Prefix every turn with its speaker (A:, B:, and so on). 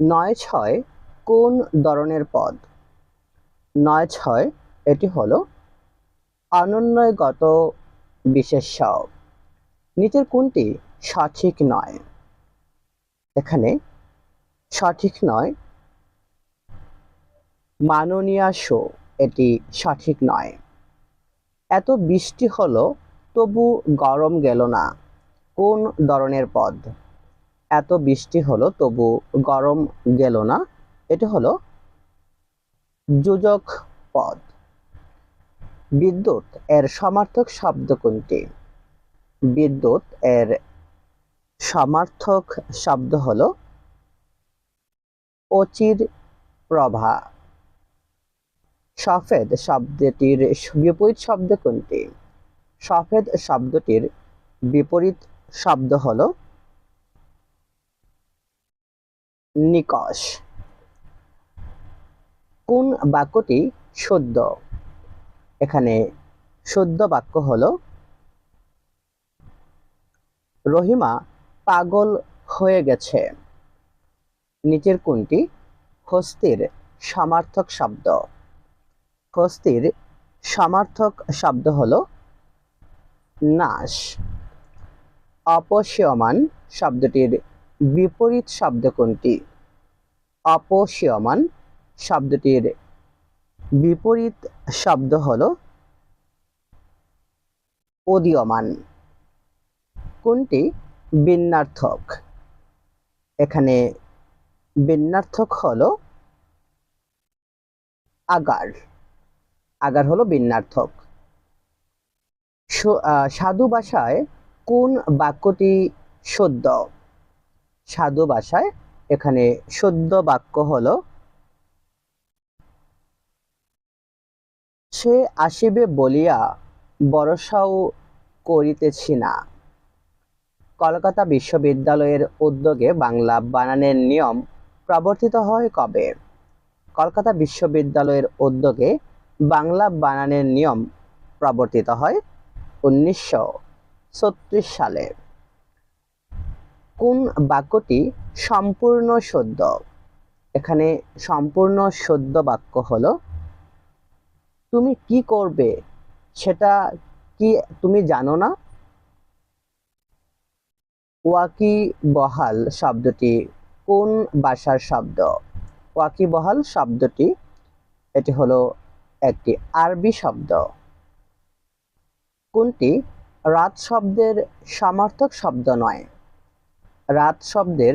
A: নয় ছয় কোন ধরনের পদ? নয় ছয় এটি হলো অনন্যগত বিশেষ্য নিচের কোনটি সঠিক নয়? এখানে সঠিক নয়। মাননীয়া শো, এটি সঠিক নয়। এত বৃষ্টি হলো, তবু গরম গেল না। কোন ধরনের পদ? এত বৃষ্টি হলো, তবু গরম গেল না। এটা হলো যোজক পদ। বিদ্যুৎ এর সমার্থক শব্দ কোনটি? বিদ্যুৎ এর সমার্থক শব্দ হলো অচির প্রভা। সফেদ শব্দটির বিপরীত শব্দ কোনটি? সফেদ শব্দটির বিপরীত শব্দ হলো নিকষ কোন বাক্যটি শুদ্ধ এখানে শুদ্ধ বাক্য হল, রহিমা পাগল হয়ে গেছে। নিচের কোনটি? হস্তির সমার্থক শব্দ। হস্তির সমার্থক শব্দ হলো, নাশ। অপসীয়মান শব্দটির বিপরীত শব্দ কোনটি? অপসীয়মান শব্দটির বিপরীত শব্দ হলো উদীয়মান। কোনটি? বিন্যার্থক এখানে বিন্যার্থক হলো আগার। আগার হলো বিন্যার্থক সাধু ভাষায় কোন বাক্যটি শুদ্ধ সাধু ভাষায় এখানে শুদ্ধ বাক্য হলো, সে আসিবে বলিয়া ভরসাও করিতেছি না। কলকাতা বিশ্ববিদ্যালয়ের উদ্যোগে বাংলা বানানের নিয়ম প্রবর্তিত হয় কবে? কলকাতা বিশ্ববিদ্যালয়ের উদ্যোগে বাংলা বানানের নিয়ম প্রবর্তিত হয় উনিশশো ছত্রিশ সালে। কোন বাক্যটি সম্পূর্ণ শুদ্ধ এখানে সম্পূর্ণ শুদ্ধ বাক্য হলো, তুমি কি করবে সেটা কি তুমি জানো না? ওয়াকি বহাল শব্দটি কোন ভাষার শব্দ? ওয়াকি বহাল শব্দটি, এটি হলো একটি আরবি শব্দ। কোনটি? রাত শব্দের সমার্থক শব্দ নয়। রাত শব্দের